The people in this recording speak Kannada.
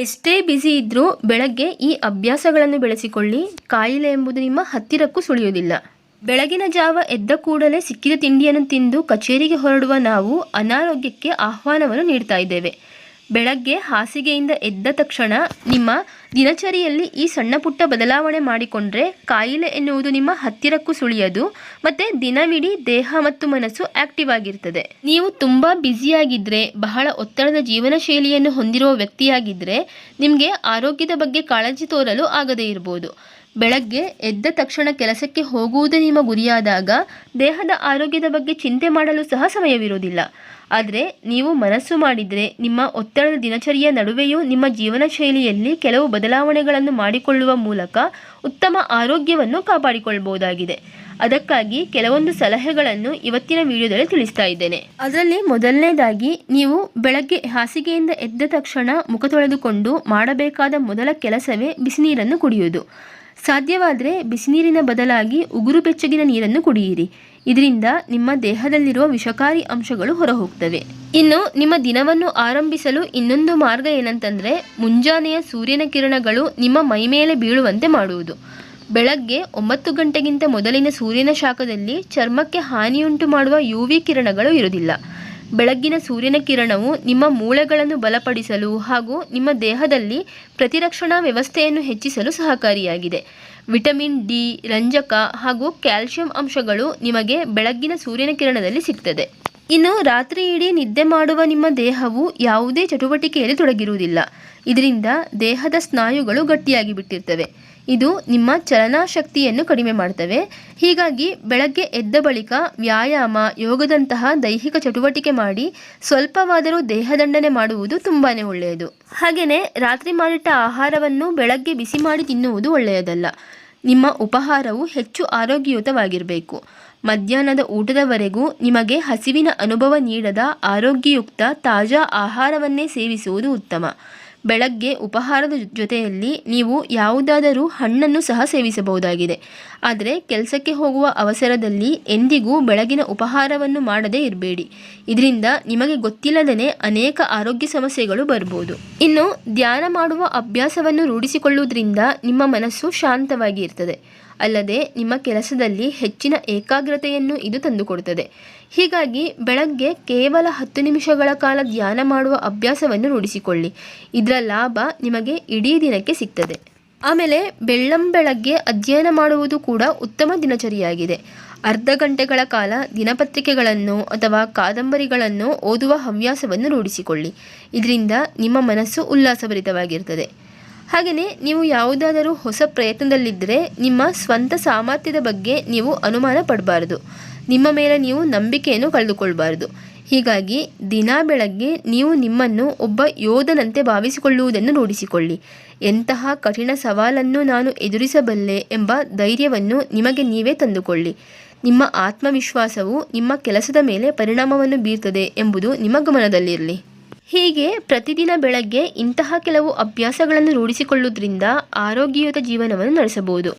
ಎಷ್ಟೇ ಬ್ಯುಸಿ ಇದ್ದರೂ ಬೆಳಗ್ಗೆ ಈ ಅಭ್ಯಾಸಗಳನ್ನು ಬೆಳೆಸಿಕೊಳ್ಳಿ. ಕಾಯಿಲೆ ಎಂಬುದು ನಿಮ್ಮ ಹತ್ತಿರಕ್ಕೂ ಸುಳಿಯುವುದಿಲ್ಲ. ಬೆಳಗಿನ ಜಾವ ಎದ್ದ ಕೂಡಲೇ ಸಿಕ್ಕಿದ ತಿಂಡಿಯನ್ನು ತಿಂದು ಕಚೇರಿಗೆ ಹೊರಡುವ ನಾವು ಅನಾರೋಗ್ಯಕ್ಕೆ ಆಹ್ವಾನವನ್ನು ನೀಡ್ತಾ ಇದ್ದೇವೆ. ಬೆಳಗ್ಗೆ ಹಾಸಿಗೆಯಿಂದ ಎದ್ದ ತಕ್ಷಣ ನಿಮ್ಮ ದಿನಚರಿಯಲ್ಲಿ ಈ ಸಣ್ಣ ಪುಟ್ಟ ಬದಲಾವಣೆ ಮಾಡಿಕೊಂಡ್ರೆ ಕಾಯಿಲೆ ಎನ್ನುವುದು ನಿಮ್ಮ ಹತ್ತಿರಕ್ಕೂ ಸುಳಿಯದು ಮತ್ತು ದಿನವಿಡೀ ದೇಹ ಮತ್ತು ಮನಸ್ಸು ಆಕ್ಟಿವ್ ಆಗಿರ್ತದೆ. ನೀವು ತುಂಬ ಬ್ಯುಸಿಯಾಗಿದ್ದರೆ ಬಹಳ ಒತ್ತಡದ ಜೀವನ ಶೈಲಿಯನ್ನು ಹೊಂದಿರುವ ವ್ಯಕ್ತಿಯಾಗಿದ್ದರೆ ನಿಮಗೆ ಆರೋಗ್ಯದ ಬಗ್ಗೆ ಕಾಳಜಿ ತೋರಲು ಆಗದೇ ಇರ್ಬೋದು. ಬೆಳಗ್ಗೆ ಎದ್ದ ತಕ್ಷಣ ಕೆಲಸಕ್ಕೆ ಹೋಗುವುದು ನಿಮ್ಮ ಗುರಿಯಾದಾಗ ದೇಹದ ಆರೋಗ್ಯದ ಬಗ್ಗೆ ಚಿಂತೆ ಮಾಡಲು ಸಹ ಸಮಯವಿರುವುದಿಲ್ಲ. ಆದರೆ ನೀವು ಮನಸ್ಸು ಮಾಡಿದರೆ ನಿಮ್ಮ ಒತ್ತಡದ ದಿನಚರಿಯ ನಡುವೆಯೂ ನಿಮ್ಮ ಜೀವನ ಶೈಲಿಯಲ್ಲಿ ಕೆಲವು ಬದಲಾವಣೆಗಳನ್ನು ಮಾಡಿಕೊಳ್ಳುವ ಮೂಲಕ ಉತ್ತಮ ಆರೋಗ್ಯವನ್ನು ಕಾಪಾಡಿಕೊಳ್ಳಬಹುದಾಗಿದೆ ಅದಕ್ಕಾಗಿ ಕೆಲವೊಂದು ಸಲಹೆಗಳನ್ನು ಇವತ್ತಿನ ವಿಡಿಯೋದಲ್ಲಿ ತಿಳಿಸ್ತಾ ಇದ್ದೇನೆ. ಅದರಲ್ಲಿ ಮೊದಲನೇದಾಗಿ ನೀವು ಬೆಳಗ್ಗೆ ಹಾಸಿಗೆಯಿಂದ ಎದ್ದ ತಕ್ಷಣ ಮುಖ ತೊಳೆದುಕೊಂಡು ಮಾಡಬೇಕಾದ ಮೊದಲ ಕೆಲಸವೇ ಬಿಸಿನೀರನ್ನು ಕುಡಿಯುವುದು. ಸಾಧ್ಯವಾದರೆ ಬಿಸಿನೀರಿನ ಬದಲಾಗಿ ಉಗುರು ಬೆಚ್ಚಗಿನ ನೀರನ್ನು ಕುಡಿಯಿರಿ. ಇದರಿಂದ ನಿಮ್ಮ ದೇಹದಲ್ಲಿರುವ ವಿಷಕಾರಿ ಅಂಶಗಳು ಹೊರಹೋಗ್ತವೆ. ಇನ್ನು, ನಿಮ್ಮ ದಿನವನ್ನು ಆರಂಭಿಸಲು ಇನ್ನೊಂದು ಮಾರ್ಗ ಏನಂತಂದರೆ, ಮುಂಜಾನೆಯ ಸೂರ್ಯನ ಕಿರಣಗಳು ನಿಮ್ಮ ಮೈ ಮೇಲೆ ಬೀಳುವಂತೆ ಮಾಡುವುದು. ಬೆಳಗ್ಗೆ ಒಂಬತ್ತು ಗಂಟೆಗಿಂತ ಮೊದಲಿನ ಸೂರ್ಯನ ಶಾಖದಲ್ಲಿ ಚರ್ಮಕ್ಕೆ ಹಾನಿಯುಂಟು ಮಾಡುವ ಯು ವಿ ಕಿರಣಗಳು ಇರುವುದಿಲ್ಲ. ಬೆಳಗ್ಗಿನ ಸೂರ್ಯನ ಕಿರಣವು ನಿಮ್ಮ ಮೂಳೆಗಳನ್ನು ಬಲಪಡಿಸಲು ಹಾಗೂ ನಿಮ್ಮ ದೇಹದಲ್ಲಿ ಪ್ರತಿರಕ್ಷಣಾ ವ್ಯವಸ್ಥೆಯನ್ನು ಹೆಚ್ಚಿಸಲು ಸಹಕಾರಿಯಾಗಿದೆ. ವಿಟಮಿನ್ ಡಿ, ರಂಜಕ ಹಾಗೂ ಕ್ಯಾಲ್ಸಿಯಂ ಅಂಶಗಳು ನಿಮಗೆ ಬೆಳಗ್ಗಿನ ಸೂರ್ಯನ ಕಿರಣದಲ್ಲಿ ಸಿಗ್ತದೆ. ಇನ್ನು ರಾತ್ರಿ ಇಡೀ ನಿದ್ದೆ ಮಾಡುವ ನಿಮ್ಮ ದೇಹವು ಯಾವುದೇ ಚಟುವಟಿಕೆಯಲ್ಲಿ ತೊಡಗಿರುವುದಿಲ್ಲ. ಇದರಿಂದ ದೇಹದ ಸ್ನಾಯುಗಳು ಗಟ್ಟಿಯಾಗಿ ಬಿಟ್ಟಿರ್ತವೆ. ಇದು ನಿಮ್ಮ ಚಲನಾಶಕ್ತಿಯನ್ನು ಕಡಿಮೆ ಮಾಡ್ತವೆ. ಹೀಗಾಗಿ ಬೆಳಗ್ಗೆ ಎದ್ದ ಬಳಿಕ ವ್ಯಾಯಾಮ, ಯೋಗದಂತಹ ದೈಹಿಕ ಚಟುವಟಿಕೆ ಮಾಡಿ ಸ್ವಲ್ಪವಾದರೂ ದೇಹದಂಡನೆ ಮಾಡುವುದು ತುಂಬಾ ಒಳ್ಳೆಯದು. ಹಾಗೆಯೇ ರಾತ್ರಿ ಮಾಡಿಟ್ಟ ಆಹಾರವನ್ನು ಬೆಳಗ್ಗೆ ಬಿಸಿ ಮಾಡಿ ತಿನ್ನುವುದು ಒಳ್ಳೆಯದಲ್ಲ. ನಿಮ್ಮ ಉಪಹಾರವು ಹೆಚ್ಚು ಆರೋಗ್ಯಯುತವಾಗಿರಬೇಕು. ಮಧ್ಯಾಹ್ನದ ಊಟದವರೆಗೂ ನಿಮಗೆ ಹಸಿವಿನ ಅನುಭವ ನೀಡದ ಆರೋಗ್ಯಯುಕ್ತ ತಾಜಾ ಆಹಾರವನ್ನೇ ಸೇವಿಸುವುದು ಉತ್ತಮ. ಬೆಳಗ್ಗೆ ಉಪಹಾರದ ಜೊತೆಯಲ್ಲಿ ನೀವು ಯಾವುದಾದರೂ ಹಣ್ಣನ್ನು ಸಹ ಸೇವಿಸಬಹುದಾಗಿದೆ. ಆದರೆ ಕೆಲಸಕ್ಕೆ ಹೋಗುವ ಅವಸರದಲ್ಲಿ ಎಂದಿಗೂ ಬೆಳಗಿನ ಉಪಹಾರವನ್ನು ಮಾಡದೇ ಇರಬೇಡಿ. ಇದರಿಂದ ನಿಮಗೆ ಗೊತ್ತಿಲ್ಲದೇ ಅನೇಕ ಆರೋಗ್ಯ ಸಮಸ್ಯೆಗಳು ಬರ್ಬೋದು ಇನ್ನು ಧ್ಯಾನ ಮಾಡುವ ಅಭ್ಯಾಸವನ್ನು ರೂಢಿಸಿಕೊಳ್ಳುವುದರಿಂದ ನಿಮ್ಮ ಮನಸ್ಸು ಶಾಂತವಾಗಿ ಇರ್ತದೆ. ಅಲ್ಲದೆ ನಿಮ್ಮ ಕೆಲಸದಲ್ಲಿ ಹೆಚ್ಚಿನ ಏಕಾಗ್ರತೆಯನ್ನು ಇದು ತಂದುಕೊಡುತ್ತದೆ. ಹೀಗಾಗಿ ಬೆಳಗ್ಗೆ ಕೇವಲ ಹತ್ತು ನಿಮಿಷಗಳ ಕಾಲ ಧ್ಯಾನ ಮಾಡುವ ಅಭ್ಯಾಸವನ್ನು ರೂಢಿಸಿಕೊಳ್ಳಿ. ಇದರ ಲಾಭ ನಿಮಗೆ ಇಡೀ ದಿನಕ್ಕೆ ಸಿಗ್ತದೆ. ಆಮೇಲೆ ಬೆಳ್ಳಂಬೆಳಗ್ಗೆ ಅಧ್ಯಯನ ಮಾಡುವುದು ಕೂಡ ಉತ್ತಮ ದಿನಚರಿಯಾಗಿದೆ. ಅರ್ಧ ಗಂಟೆಗಳ ಕಾಲ ದಿನಪತ್ರಿಕೆಗಳನ್ನು ಅಥವಾ ಕಾದಂಬರಿಗಳನ್ನು ಓದುವ ಹವ್ಯಾಸವನ್ನು ರೂಢಿಸಿಕೊಳ್ಳಿ. ಇದರಿಂದ ನಿಮ್ಮ ಮನಸ್ಸು ಉಲ್ಲಾಸಭರಿತವಾಗಿರ್ತದೆ. ಹಾಗೆಯೇ ನೀವು ಯಾವುದಾದರೂ ಹೊಸ ಪ್ರಯತ್ನದಲ್ಲಿದ್ದರೆ ನಿಮ್ಮ ಸ್ವಂತ ಸಾಮರ್ಥ್ಯದ ಬಗ್ಗೆ ನೀವು ಅನುಮಾನ ಪಡಬಾರದು. ನಿಮ್ಮ ಮೇಲೆ ನೀವು ನಂಬಿಕೆಯನ್ನು ಕಳೆದುಕೊಳ್ಳಬಾರದು ಹೀಗಾಗಿ ದಿನ ಬೆಳಗ್ಗೆ ನೀವು ನಿಮ್ಮನ್ನು ಒಬ್ಬ ಯೋಧನಂತೆ ಭಾವಿಸಿಕೊಳ್ಳುವುದನ್ನು ರೂಢಿಸಿಕೊಳ್ಳಿ ಎಂತಹ ಕಠಿಣ ಸವಾಲನ್ನು ನಾನು ಎದುರಿಸಬಲ್ಲೆ ಎಂಬ ಧೈರ್ಯವನ್ನು ನಿಮಗೆ ನೀವೇ ತಂದುಕೊಳ್ಳಿ. ನಿಮ್ಮ ಆತ್ಮವಿಶ್ವಾಸವು ನಿಮ್ಮ ಕೆಲಸದ ಮೇಲೆ ಪರಿಣಾಮವನ್ನು ಬೀರ್ತದೆ ಎಂಬುದು ನಿಮ್ಮ ಗಮನದಲ್ಲಿರಲಿ. ಹೀಗೆ ಪ್ರತಿದಿನ ಬೆಳಗ್ಗೆ ಇಂತಹ ಕೆಲವು ಅಭ್ಯಾಸಗಳನ್ನು ರೂಢಿಸಿಕೊಳ್ಳುವುದರಿಂದ ಆರೋಗ್ಯಯುತ ಜೀವನವನ್ನು ನಡೆಸಬಹುದು.